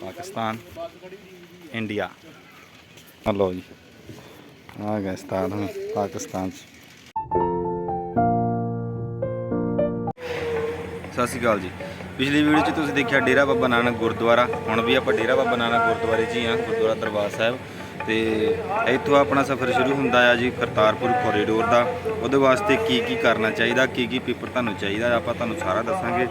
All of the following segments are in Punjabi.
ਪਾਕਿਸਤਾਨ, ਇੰਡੀਆ। ਆ ਜੀ। ਆ ਗਏ ਸਤਾਨ ਪਾਕਿਸਤਾਨ ਚ। ਸਤਿ ਸ਼੍ਰੀ ਅਕਾਲ ਜੀ। ਪਿਛਲੀ ਵੀਡੀਓ 'ਚ ਤੁਸੀਂ ਦੇਖਿਆ ਡੇਰਾ ਬਾਬਾ ਨਾਨਕ ਗੁਰਦੁਆਰਾ। ਹੁਣ ਵੀ ਆਪਾਂ ਡੇਰਾ ਬਾਬਾ ਨਾਨਕ ਗੁਰਦੁਆਰੇ 'ਚ ਹੀ ਆ ਗੁਰਦੁਆਰਾ ਦਰਬਾਰ ਸਾਹਿਬ। ਤੇ ਇੱਥੋਂ ਆਪਣਾ ਸਫ਼ਰ ਸ਼ੁਰੂ ਹੁੰਦਾ ਆ ਜੀ ਕਰਤਾਰਪੁਰ ਕੋਰੀਡੋਰ ਦਾ। ਉਹਦੇ ਵਾਸਤੇ ਕੀ ਕੀ ਕਰਨਾ ਚਾਹੀਦਾ, ਕੀ ਕੀ ਪੇਪਰ ਤੁਹਾਨੂੰ ਚਾਹੀਦਾ ਆਪਾਂ ਤੁਹਾਨੂੰ ਸਾਰਾ ਦੱਸਾਂਗੇ।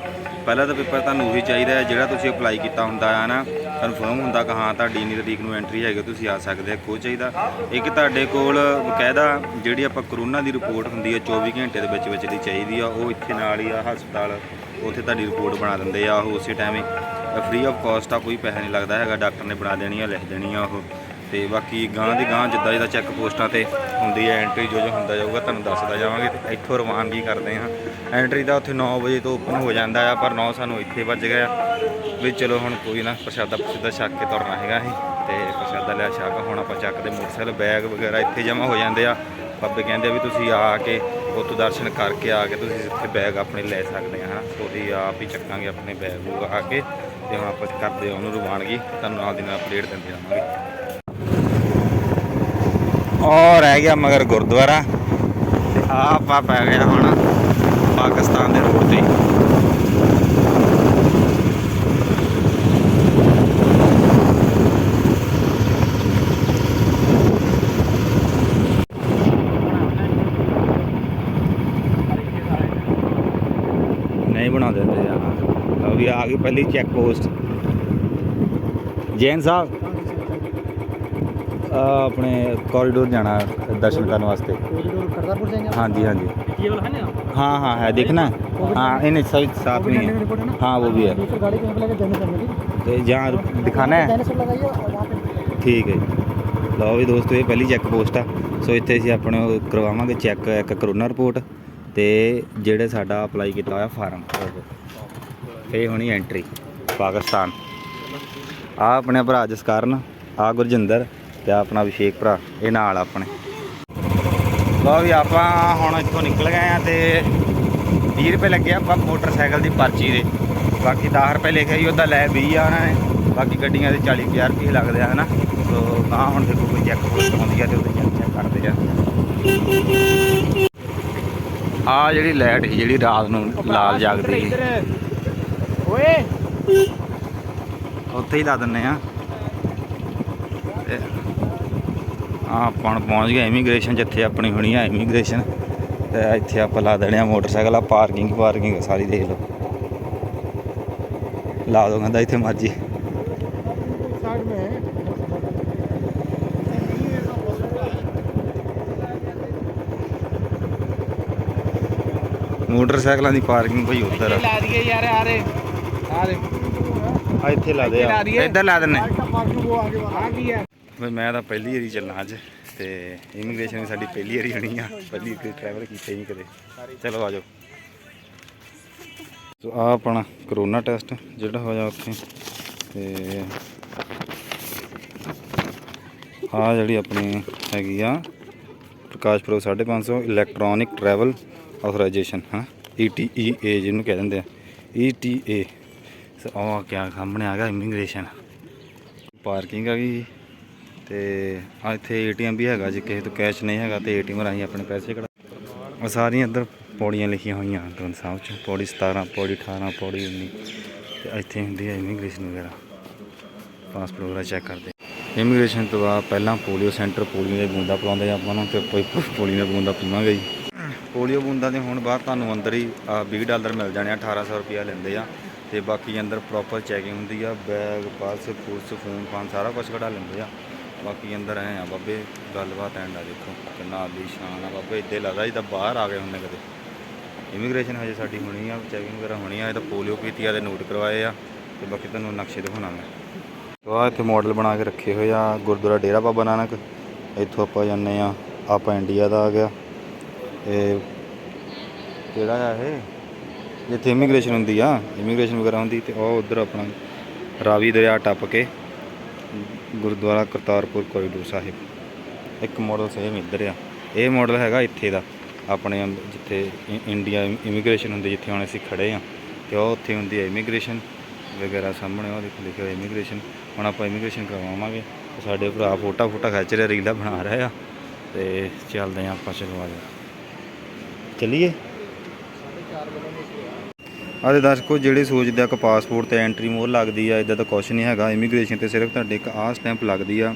ਪਹਿਲਾ ਤਾਂ ਪੇਪਰ ਤੁਹਾਨੂੰ ਉਹੀ ਚਾਹੀਦਾ ਹੈ ਜਿਹੜਾ ਤੁਸੀਂ ਅਪਲਾਈ ਕੀਤਾ ਹੁੰਦਾ ਆ ਨਾ ਕਨਫਰਮ ਹੁੰਦਾ ਕਿ ਹਾਂ ਤੁਹਾਡੀ ਇੰਨੀ ਤਰੀਕ ਨੂੰ ਐਂਟਰੀ ਹੈਗੀ, ਤੁਸੀਂ ਆ ਸਕਦੇ ਆ ਉਹ ਚਾਹੀਦਾ। ਇੱਕ ਤੁਹਾਡੇ ਕੋਲ ਬਕਾਇਦਾ ਜਿਹੜੀ ਆਪਾਂ ਕਰੋਨਾ ਦੀ ਰਿਪੋਰਟ ਹੁੰਦੀ ਹੈ 24 ਘੰਟੇ ਦੇ ਵਿੱਚ ਵਿੱਚ ਦੀ ਚਾਹੀਦੀ ਆ, ਉਹ ਇੱਥੇ ਨਾਲ ਹੀ ਆ, ਹਸਪਤਾਲ, ਉੱਥੇ ਤੁਹਾਡੀ ਰਿਪੋਰਟ ਬਣਾ ਦਿੰਦੇ ਆ, ਉਹ ਉਸੇ ਟਾਈਮ ਹੀ। ਫ੍ਰੀ ਆਫ ਕਾਸਟ ਆ, ਕੋਈ ਪੈਸਾ ਨਹੀਂ ਲੱਗਦਾ ਹੈਗਾ ਡਾਕਟਰ ਨੇ ਬਣਾ ਦੇਣੀ ਆ, ਲਿਖ ਦੇਣੀ ਆ ਉਹ। ਤੇ ਬਾਕੀ ਗਾਂ ਦੀ ਗਾਂ ਜਿੱਦਾਂ ਜਿੱਦਾਂ ਚੈੱਕ ਪੋਸਟਾਂ ਤੇ ਹੁੰਦੀ ਹੈ ਐਂਟਰੀ ਜੋ ਜੋ ਹੁੰਦਾ ਜਾਊਗਾ, ਤੁਹਾਨੂੰ ਦੱਸਦਾ ਜਾਵਾਂਗੇ ਤੇ ਇੱਥੋਂ ਰਵਾਨਗੀ ਕਰਦੇ ਹਾਂ। ਐਂਟਰੀ ਦਾ ਉੱਥੇ 9 ਵਜੇ ਤੋਂ ਓਪਨ ਹੋ ਜਾਂਦਾ ਆ, ਪਰ 9 ਸਾਨੂੰ ਇੱਥੇ ਵੱਜ ਗਿਆ ਵੀ ਚਲੋ ਹੁਣ ਕੋਈ ਨਾ, ਪ੍ਰਸ਼ਾਦਾ ਪ੍ਰਸ਼ਾਦਾ ਛੱਕ ਕੇ ਤੁਰਨਾ ਹੈਗਾ ਅਸੀਂ ਤੇ ਪ੍ਰਸ਼ਾਦਾ ਲਿਆ ਛੱਕ, ਹੁਣ ਆਪਾਂ ਚੱਕਦੇ ਮੋਟਰਸਾਈਕਲ ਬੈਗ ਵਗੈਰਾ ਇੱਥੇ ਜਮ੍ਹਾਂ ਹੋ ਜਾਂਦੇ ਆ। ਬਾਬੇ ਕਹਿੰਦੇ ਆ ਵੀ ਤੁਸੀਂ ਆ ਕੇ ਉੱਥੋਂ ਦਰਸ਼ਨ ਕਰਕੇ ਆ ਕੇ ਤੁਸੀਂ ਇੱਥੇ ਬੈਗ ਆਪਣੇ ਲੈ ਸਕਦੇ ਆ, ਹਾਂ। ਤੁਸੀਂ ਆਪ ਹੀ ਚੱਕਾਂਗੇ ਆਪਣੇ ਬੈਗ ਨੂੰ ਆ ਕੇ ਤੇ ਹੁਣ ਆਪਾਂ ਕਰਦੇ ਆ ਉਹਨੂੰ ਰਵਾਨਗੀ, ਤੁਹਾਨੂੰ ਨਾਲ ਦੀ ਨਾਲ ਅਪਡੇਟ ਦਿੰਦੇ ਰਹਾਂਗੇ। ਔਰ ਰਹਿ ਗਿਆ ਮਗਰ ਗੁਰਦੁਆਰਾ। ਤੇ ਆ ਆਪਾਂ ਪੈ ਗਿਆ ਹੁਣ ਪਾਕਿਸਤਾਨ ਦੇ ਰੋਡ ਤੇ। ਨਹੀਂ ਬਣਾ ਦਿੰਦੇ ਯਾਰ। ਲਓ ਵੀ ਆ ਗਈ ਪਹਿਲੀ ਚੈੱਕ ਪੋਸਟ ਜੈਨ ਸਾਹਿਬ। ਆਪਣੇ ਕੋਰੀਡੋਰ ਜਾਣਾ ਦਰਸ਼ਨ ਕਰਨ ਵਾਸਤੇ कॉरिडोर करतारपुर जाएंगे हाँ जी हाँ जी ये वाला है ना हाँ हाँ है देखना हाँ इन्हें सभी साथ में है रिपोर्ट है ना हाँ वो भी है दूसरी गाड़ी कहीं पे लगे देने चाहिए तो जहाँ दिखाना है डायनासोर लगाइए और वहाँ पे ਠੀਕ ਹੈ ਜੀ ਲਓ ਵੀ ਦੋਸਤੋ ਇਹ ਪਹਿਲੀ ਚੈੱਕ ਪੋਸਟ ਆ ਸੋ ਇੱਥੇ ਅਸੀਂ ਆਪਣੇ ਉਹ ਕਰਵਾਵਾਂਗੇ ਚੈੱਕ ਇੱਕ ਕਰੋਨਾ ਰਿਪੋਰਟ ਤੇ ਜਿਹੜੇ ਸਾਡਾ ਅਪਲਾਈ ਕੀਤਾ ਹੋਇਆ ਫਾਰਮ ਇਹ ਹੋਣੀ ਐਂਟਰੀ ਪਾਕਿਸਤਾਨ ਆ ਆਪਣੇ ਭਰਾ ਜਸਕਰਨ ਆ ਗੁਰਜਿੰਦਰ ਤੇ ਆਪਣਾ ਅਭਿਸ਼ੇਕ ਭਰਾ ਇਹ ਨਾਲ ਆਪਣੇ। ਲਓ ਵੀ ਆਪਾਂ ਹੁਣ ਇੱਥੋਂ ਨਿਕਲ ਗਏ ਆ ਤੇ 20 ਰੁਪਏ ਲੱਗੇ ਆਪਾਂ ਮੋਟਰਸਾਈਕਲ ਦੀ ਪਰਚੀ ਦੇ। ਬਾਕੀ 10 ਰੁਪਏ ਲਿਖਿਆ ਜੀ ਉਹਦਾ ਲੈ 20 ਆ ਉਹਨਾਂ ਨੇ। ਬਾਕੀ ਗੱਡੀਆਂ ਦੇ 40 50 ਰੁਪਏ ਲੱਗਦੇ ਆ ਹਨਾ? ਸੋ ਨਾ ਹੁਣ ਦੇਖੋ ਕੋਈ ਚੈੱਕ ਪੋਸਟ ਹੁੰਦੀ ਆ ਤੇ ਉਹਦੇ ਚੈੱਕ ਚੈੱਕ ਕਰਦੇ ਆ। ਆ ਜਿਹੜੀ ਲਾਈਟ ਸੀ ਜਿਹੜੀ ਰਾਤ ਨੂੰ ਲਾਲ ਜਗਦੀ ओए ਉੱਥੇ ਹੀ ਲਾ ਦਿੰਨੇ ਆ। ਆ ਆਪਾਂ ਪਹੁੰਚ ਗਏ ਇਮੀਗ੍ਰੇਸ਼ਨ ਜਿੱਥੇ ਆਪਣੀ ਹੋਣੀ ਆ ਇਮੀਗ੍ਰੇਸ਼ਨ ਤੇ ਇੱਥੇ ਆਪਾਂ ਲਾ ਦੇਣੇ ਆ ਮੋਟਰਸਾਈਕਲ ਆ ਪਾਰਕਿੰਗ ਪਾਰਕਿੰਗ ਸਾਰੀ ਦੇਖ ਲਓ। ਲਾ ਦੋ ਕਹਿੰਦਾ ਇੱਥੇ ਮਰਜ਼ੀ। ਮੋਟਰਸਾਈਕਲਾਂ ਦੀ ਪਾਰਕਿੰਗ ਕੋਈ ਉੱਧਰ ਲਾ ਦਈਏ ਯਾਰ ਆਰੇ ਆਰੇ ਆ ਇੱਥੇ ਲਾ ਦੇ ਇੱਧਰ ਲਾ ਦਿੰਨੇ ਆ ਕੀ ਹੈ ਮੈਂ ਤਾਂ ਪਹਿਲੀ ਵਾਰੀ ਚੱਲਣਾ ਅੱਜ ਤੇ ਇਮੀਗ੍ਰੇਸ਼ਨ ਵੀ ਸਾਡੀ ਪਹਿਲੀ ਵਾਰੀ ਹੋਣੀ ਆ। ਪਹਿਲੀ ਕੋਈ ਟਰੈਵਲ ਕੀਤਾ ਹੀ ਨਹੀਂ ਕਦੇ। ਚਲੋ ਆਜੋ ਸੋ ਆ ਆਪਣਾ ਕਰੋਨਾ ਟੈਸਟ ਜਿਹੜਾ ਹੋਇਆ ਉੱਥੇ ਤੇ ਆ ਜਿਹੜੀ ਆਪਣੀ ਹੈਗੀ ਆ Prakash pro 550 electronic travel authorization ਹਾਂ? E ETEA ਜਿਹਨੂੰ ਕਹਿ ਦਿੰਦੇ ਆ। ETA ਸੋ ਆ ਕਿਆ ਸਾਹਮਣੇ ਆ ਗਿਆ ਇਮੀਗ੍ਰੇਸ਼ਨ ਪਾਰਕਿੰਗ ਆ ਗਈ। ਤੇ ਆ ਇੱਥੇ ਏਟੀਐਮ ਵੀ ਹੈਗਾ, ਜੇ ਕਿਸੇ ਤੋਂ ਕੈਸ਼ ਨਹੀਂ ਹੈਗਾ ਤੇ ਏਟੀਐਮ ਰਾਹੀਂ ਆਪਣੇ ਪੈਸੇ ਕਢਾ ਸਾਰੀਆਂ ਇੱਧਰ ਪੌੜੀਆਂ ਲਿਖੀਆਂ ਹੋਈਆਂ ਗ੍ਰੰਥ ਸਾਹਿਬ ਚ, ਪੌੜੀ 17 ਪੌੜੀ 18 ਪੌੜੀ 19 ਤੇ ਇੱਥੇ ਹੁੰਦੀ ਹੈ ਇਮੀਗ੍ਰੇਸ਼ਨ ਵਗੈਰਾ। ਪਾਸਪੋਰਟ ਵਗੈਰਾ ਚੈੱਕ ਕਰਦੇ। ਇਮੀਗ੍ਰੇਸ਼ਨ ਤੋਂ ਬਾਅਦ ਪਹਿਲਾਂ ਪੋਲੀਓ ਸੈਂਟਰ, ਪੋਲੀਓ ਦੇ ਬੂੰਦਾਂ ਪਿਲਾਉਂਦੇ ਆ ਆਪਾਂ ਨੂੰ ਤੇ ਕੋਈ ਪੋਲੀਓ ਦੇ ਬੂੰਦਾਂ ਪੀਵਾਂਗੇ ਜੀ। ਪੋਲੀਓ ਬੂੰਦਾਂ ਦੇ ਹੁਣ ਬਾਅਦ ਤੁਹਾਨੂੰ ਅੰਦਰ ਹੀ ਆਹ 20 ਡਾਲਰ ਮਿਲ ਜਾਣੇ ਆ 1800 ਰੁਪਿਆ ਲੈਂਦੇ ਆ। ਤੇ ਬਾਕੀ ਅੰਦਰ ਪ੍ਰੋਪਰ ਚੈਕਿੰਗ ਹੁੰਦੀ ਆ ਬੈਗ ਪਰਸ ਪੁਰਸ ਫੋਨ ਫਾਨ ਸਾਰਾ ਕੁਝ ਕਢਾ ਲੈਂਦੇ ਆ। ਬਾਕੀ ਅੰਦਰ ਐ ਆ, ਬਾਬੇ ਗੱਲਬਾਤ ਐਂਡ ਆ ਦੇਖੋ, ਕਿੰਨਾ ਆਲੀ ਸ਼ਾਨ ਆ ਬਾਬੇ ਇੱਦੇ ਲੱਗਦਾ ਜਿੱਦਾਂ ਬਾਹਰ ਆ ਗਏ ਹੁੰਦੇ ਕਦੇ। ਇਮੀਗ੍ਰੇਸ਼ਨ ਹਜੇ ਸਾਡੀ ਹੋਣੀ ਆ ਚੈਕਿੰਗ ਵਗੈਰਾ ਹੋਣੀ ਆ, ਇਹ ਤਾਂ ਪੋਲੀਓ ਪੀਤੀ ਆ ਦੇ ਨੋਟ ਕਰਵਾਏ ਆ, ਤੇ ਬਾਕੀ ਤੁਹਾਨੂੰ ਨਕਸ਼ੇ ਦਿਖਾਉਣਾ ਮੈਂ। ਤੋ ਆ ਇੱਥੇ ਮਾਡਲ ਬਣਾ ਕੇ ਰੱਖੇ ਹੋਏ ਆ, ਗੁਰਦੁਆਰਾ ਡੇਰਾ ਬਾਬਾ ਨਾਨਕ। ਇੱਥੋਂ ਆਪਾਂ ਜਾਂਦੇ ਆ, ਆਪਾਂ ਇੰਡੀਆ ਦਾ ਆ ਗਿਆ। ਇਹ ਕਿਹੜਾ ਆ ਇਹ? ਜਿੱਥੇ ਇਮੀਗ੍ਰੇਸ਼ਨ ਹੁੰਦੀ ਆ ਇਮੀਗ੍ਰੇਸ਼ਨ ਵਗੈਰਾ ਹੁੰਦੀ, ਤੇ ਉਹ ਉਧਰ ਆਪਣਾ ਰਾਵੀ ਦਰਿਆ ਟੱਪ ਕੇ ਗੁਰਦੁਆਰਾ ਕਰਤਾਰਪੁਰ ਕੋਰੀਡੋਰ ਸਾਹਿਬ। ਇੱਕ ਮਾਡਲ ਸੇਮ ਇੱਧਰ ਆ। ਇਹ ਮਾਡਲ ਹੈਗਾ ਇੱਥੇ ਦਾ। ਆਪਣੇ ਜਿੱਥੇ ਇੰਡੀਆ ਇਮੀਗ੍ਰੇਸ਼ਨ ਹੁੰਦੀ, ਜਿੱਥੇ ਹੁਣ ਅਸੀਂ ਖੜੇ ਆ। ਤੇ ਉਹ ਉੱਥੇ ਹੁੰਦੀ ਹੈ ਇਮੀਗ੍ਰੇਸ਼ਨ ਵਗੈਰਾ ਸਾਹਮਣੇ, ਉਹ ਦੇਖੋ ਲਿਖਿਆ ਇਮੀਗ੍ਰੇਸ਼ਨ ਹੁਣ ਆਪਾਂ ਇਮੀਗ੍ਰੇਸ਼ਨ ਕਰਵਾਵਾਂਗੇ। ਸਾਡੇ ਭਰਾ ਫੋਟਾ ਫੋਟਾ ਖਿੱਚ ਰਿਹਾ, ਰੀਲਾਂ ਬਣਾ ਰਹੇ ਆ। ਤੇ ਚੱਲਦੇ ਆ ਆਪਾਂ ਚਲੋ ਆ ਜਾ ਚੱਲੀਏ? ਆਦੇ ਦਰਸ਼ਕੋ, ਜਿਹੜੇ ਸੋਚਦੇ ਆ ਕਿ ਪਾਸਪੋਰਟ ਤੇ ਐਂਟਰੀ ਮੋਹਰ ਲੱਗਦੀ ਆ ਇਦਾਂ ਤਾਂ ਕੁਝ ਨਹੀਂ ਹੈਗਾ। ਇਮੀਗ੍ਰੇਸ਼ਨ ਤੇ ਸਿਰਫ ਤੁਹਾਡੇ ਇੱਕ ਆਹ ਸਟੈਂਪ ਲੱਗਦੀ ਆ,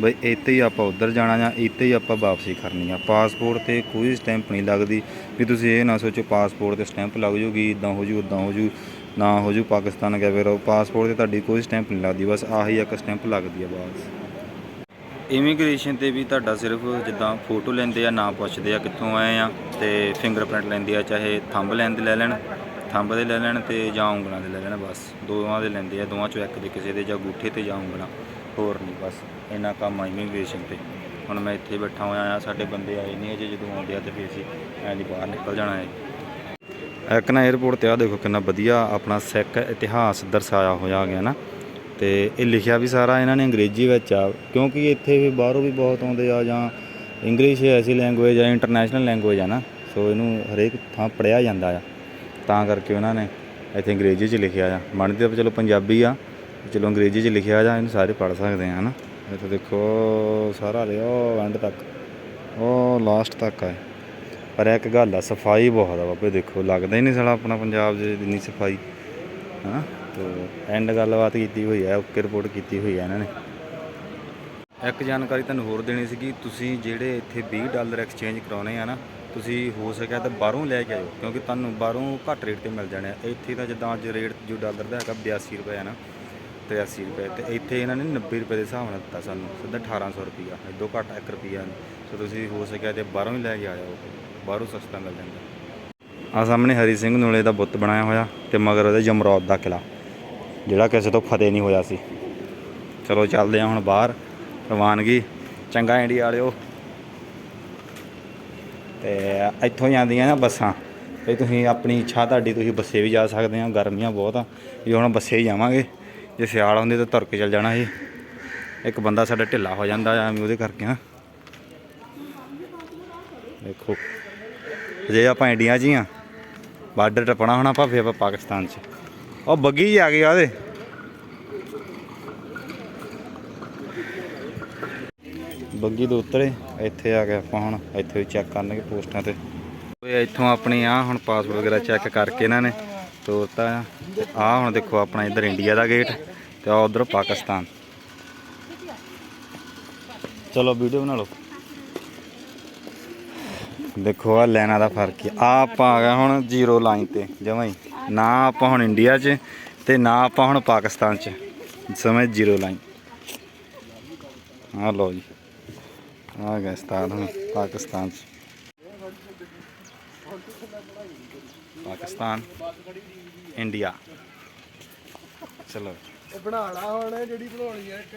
ਬਈ ਇੱਥੇ ਹੀ ਆਪਾਂ ਉੱਧਰ ਜਾਣਾ ਜਾਂ ਇੱਥੇ ਹੀ ਆਪਾਂ ਵਾਪਸੀ ਕਰਨੀ ਆ। ਪਾਸਪੋਰਟ ਤੇ ਕੋਈ ਸਟੈਂਪ ਨਹੀਂ ਲੱਗਦੀ। ਵੀ ਤੁਸੀਂ ਇਹ ਨਾ ਸੋਚੋ ਪਾਸਪੋਰਟ ਤੇ ਸਟੈਂਪ ਲੱਗ ਜੂਗੀ ਇਦਾਂ ਹੋ ਜੂ ਉਦਾਂ ਹੋ ਜੂ, ਨਾ ਹੋ ਜੂ ਪਾਕਿਸਤਾਨ ਗਿਆ ਫਿਰ ਪਾਸਪੋਰਟ ਤੇ ਤੁਹਾਡੀ ਕੋਈ ਸਟੈਂਪ ਨਹੀਂ ਲੱਗਦੀ, ਬਸ ਆਹੀ ਇੱਕ ਸਟੈਂਪ ਲੱਗਦੀ ਆ ਬਸ। ਇਮੀਗ੍ਰੇਸ਼ਨ ਤੇ ਵੀ ਤੁਹਾਡਾ ਸਿਰਫ ਜਿੱਦਾਂ ਫੋਟੋ ਲੈਂਦੇ ਆ, ਨਾ ਪੁੱਛਦੇ ਆ ਕਿੱਥੋਂ ਆਏ ਆ, ਤੇ ਫਿੰਗਰਪ੍ਰਿੰਟ ਲੈਂਦੇ ਆ, ਚਾਹੇ ਥੰਬ ਲੈਂਦੇ ਲੈ ਲੈਣ ਥੰਬ ਦੇ ਲੈ ਲੈਣ ਤੇ ਜਾਂ ਉਂਗਲਾਂ ਦੇ ਲੈ ਲੈਣ, ਬਸ। ਦੋਵਾਂ ਦੇ ਲੈਂਦੇ ਆ, ਦੋਵਾਂ ਚੋਂ ਇੱਕ ਦੇ ਕਿਸੇ ਦੇ ਜਾਂ ਗੂਠੇ ਤੇ ਜਾਂ ਉਂਗਲਾਂ। ਹੋਰ ਨਹੀਂ, ਬਸ। ਇੰਨਾ ਕੰਮ ਆ ਇਮੀਗ੍ਰੇਸ਼ਨ ਤੇ। ਹੁਣ ਮੈਂ ਇੱਥੇ ਬੈਠਾ ਹੋਇਆ ਆ, ਸਾਡੇ ਬੰਦੇ ਆਏ ਨਹੀਂ ਅਜੇ ਜਦੋਂ ਆਉਂਦੇ ਆ ਤੇ ਫਿਰ ਅਸੀਂ ਐਂ ਦੀ ਬਾਹਰ ਨਿਕਲ ਜਾਣਾ ਹੈ ਇੱਕ ਨਾ 에어ਪੋਰਟ ਤੇ ਆ, ਦੇਖੋ ਕਿੰਨਾ ਵਧੀਆ ਆਪਣਾ ਸਿੱਖ ਇਤਿਹਾਸ ਦਰਸਾਇਆ ਹੋਇਆ ਗਿਆ ਨਾ। ਤੇ ਇਹ ਲਿਖਿਆ ਵੀ ਸਾਰਾ ਇਹਨਾਂ ਨੇ ਅੰਗਰੇਜ਼ੀ ਵਿੱਚ ਆ। ਕਿਉਂਕਿ ਇੱਥੇ ਵੀ ਬਾਹਰੋਂ ਵੀ ਬਹੁਤ ਆਉਂਦੇ ਆ ਜਾਂ ਇੰਗਲਿਸ਼ ਐਸੀ ਲੈਂਗੁਏਜ ਆ ਇੰਟਰਨੈਸ਼ਨਲ ਲੈਂਗੁਏਜ ਆ ਨਾ, ਸੋ ਇਹਨੂੰ ਹਰੇਕ ਥਾਂ ਪੜਿਆ ਜਾਂਦਾ ਆ। ਤਾਂ ਕਰਕੇ ਉਹਨਾਂ ਨੇ ਇੱਥੇ ਅੰਗਰੇਜ਼ੀ 'ਚ ਲਿਖਿਆ ਆ। ਮੰਨਦੇ ਤਾਂ ਚਲੋ ਪੰਜਾਬੀ ਆ ਚਲੋ ਅੰਗਰੇਜ਼ੀ 'ਚ ਲਿਖਿਆ ਜਾ ਇਹਨੂੰ ਸਾਰੇ ਪੜ੍ਹ ਸਕਦੇ ਆ, ਹਨਾ? ਇੱਥੇ ਦੇਖੋ, ਸਾਰਾ ਲਿਓ ਐਂਡ ਤੱਕ, ਉਹ ਲਾਸਟ ਤੱਕ ਆ ਪਰ ਇੱਕ ਗੱਲ ਆ, ਸਫ਼ਾਈ ਬਹੁਤ ਆ ਬਾਬੇ, ਦੇਖੋ, ਲੱਗਦਾ ਹੀ ਨਹੀਂ ਸਾਲਾ ਆਪਣਾ ਪੰਜਾਬ 'ਚ ਇੰਨੀ ਸਫ਼ਾਈ ਹਾਂ ਤੋ ਐਂਡ ਗੱਲਬਾਤ ਕੀਤੀ ਹੋਈ ਹੈ ਓਕੇ ਰਿਪੋਰਟ ਕੀਤੀ ਹੋਈ ਹੈ ਇਹਨਾਂ ਨੇ। ਇੱਕ ਜਾਣਕਾਰੀ ਤੁਹਾਨੂੰ ਹੋਰ ਦੇਣੀ ਸੀਗੀ, ਤੁਸੀਂ ਜਿਹੜੇ ਇੱਥੇ 20 ਡਾਲਰ ਐਕਸਚੇਂਜ ਕਰਾਉਣੇ ਆ ਨਾ ਤੁਸੀਂ ਹੋ ਸਕਿਆ ਤਾਂ ਬਾਹਰੋਂ ਲੈ ਕੇ ਆਇਓ, ਕਿਉਂਕਿ ਤੁਹਾਨੂੰ ਬਾਹਰੋਂ ਘੱਟ ਰੇਟ ਤੇ ਮਿਲ ਜਾਣੇ ਆ। ਇੱਥੇ ਤਾਂ ਜਿੱਦਾਂ ਅੱਜ ਰੇਟ ਜੋ ਡਾਲਰ ਦਾ ਹੈਗਾ 82 ਰੁਪਏ ਹੈ ਨਾ 83 ਰੁਪਏ, ਤੇ ਇੱਥੇ ਇਹਨਾਂ ਨੇ 90 ਰੁਪਏ ਦੇ ਹਿਸਾਬ ਨਾਲ ਦਿੱਤਾ ਸਾਨੂੰ, ਸਿੱਧਾ 1800 ਰੁਪਿਆ ਇਦੋਂ ਘੱਟ 1 ਰੁਪਿਆ ਸੋ ਤੁਸੀਂ ਹੋ ਸਕਿਆ ਤੇ ਬਾਹਰੋਂ ਹੀ ਲੈ ਕੇ ਆਇਓ, ਬਾਹਰੋਂ ਸਸਤਾ ਮਿਲ ਜਾਂਦਾ। ਆ ਸਾਹਮਣੇ ਹਰੀ ਸਿੰਘ ਨੂਲੇ ਦਾ ਬੁੱਤ ਬਣਾਇਆ ਹੋਇਆ, ਤੇ ਮਗਰ ਉਹਦੇ ਜਮਰੌਦ ਦਾ ਕਿਲਾ ਜਿਹੜਾ ਕਿਸੇ ਤੋਂ ਫਤਿਹ ਨਹੀਂ ਹੋਇਆ ਸੀ। ਚਲੋ ਚੱਲਦੇ ਹਾਂ ਹੁਣ ਬਾਹਰ, ਰਵਾਨਗੀ, ਚੰਗਾ ਇੰਡੀਆ ਵਾਲਿਓ। ਤੇ ਇੱਥੋਂ ਜਾਂਦੀਆਂ ਨਾ ਬੱਸਾਂ। ਤੇ ਤੁਸੀਂ ਆਪਣੀ ਇੱਛਾ ਤੁਹਾਡੀ, ਤੁਸੀਂ ਬੱਸੇ ਵੀ ਜਾ ਸਕਦੇ ਆ ਗਰਮੀਆਂ ਬਹੁਤ ਆ। ਜੇ ਹੁਣ ਬੱਸੇ ਹੀ ਜਾਵਾਂਗੇ, ਜੇ ਸਿਆਲ ਹੁੰਦੇ ਤਾਂ ਤੁਰ ਕੇ ਚੱਲ ਜਾਣਾ ਸੀ। ਇੱਕ ਬੰਦਾ ਸਾਡਾ ਢਿੱਲਾ ਹੋ ਜਾਂਦਾ ਆ, ਐਵੇਂ ਉਹਦੇ ਕਰਕੇ ਨਾ ਦੇਖੋ, ਜੇ ਆਪਾਂ ਇੰਡੀਆ 'ਚ ਹੀ ਆ, ਬਾਰਡਰ ਟੱਪਣਾ ਹੁਣ ਆਪਾਂ ਫਿਰ ਆਪਾਂ ਪਾਕਿਸਤਾਨ 'ਚ। ਉਹ ਬੱਗੀ ਜੀ ਆ ਗਈ ਆ ਉਹਦੇ। ਬੱਗੀ ਤੋਂ ਉਤਰੇ, ਇੱਥੇ ਆ ਗਏ ਆਪਾਂ ਹੁਣ, ਇੱਥੇ ਵੀ ਚੈੱਕ ਕਰਨਗੇ ਪੋਸਟਾਂ ਤੇ। ਓਏ, ਇੱਥੋਂ ਆਪਣੀ ਆ, ਹੁਣ ਪਾਸਪੋਰਟ ਵਗੈਰਾ ਚੈੱਕ ਕਰਕੇ ਇਹਨਾਂ ਨੇ ਤੋਰਤਾ ਆ। ਹੁਣ ਦੇਖੋ ਆਪਣਾ ਇੱਧਰ ਇੰਡੀਆ ਦਾ ਗੇਟ ਤੇ ਆ ਉਧਰ ਪਾਕਿਸਤਾਨ। ਚਲੋ ਵੀਡੀਓ ਬਣਾ ਲਓ। ਦੇਖੋ ਆ ਲੈਣਾ ਦਾ ਫ਼ਰਕ ਹੀ ਆ। ਆਪਾਂ ਆ ਗਏ ਹੁਣ ਜ਼ੀਰੋ ਲਾਈਨ ਤੇ, ਜਮਾਂ ਹੀ। ਨਾ ਆਪਾਂ ਹੁਣ ਇੰਡੀਆ 'ਚ ਤੇ ਨਾ ਆਪਾਂ ਹੁਣ ਪਾਕਿਸਤਾਨ 'ਚ। ਸਮੇਂ ਜ਼ੀਰੋ ਲਾਈਨ ਆ ਲਓ ਜੀ। ਆ ਗਏ ਸਟਾਰਟ ਹੁਣ, ਪਾਕਿਸਤਾਨ 'ਚ। ਪਾਕਿਸਤਾਨ, ਇੰਡੀਆ। ਚਲੋ। ਬਣਾ ਲਾ ਹੁਣ, ਜਿਹੜੀ ਬਣਾਉਣੀ ਆ ਇੱਕ।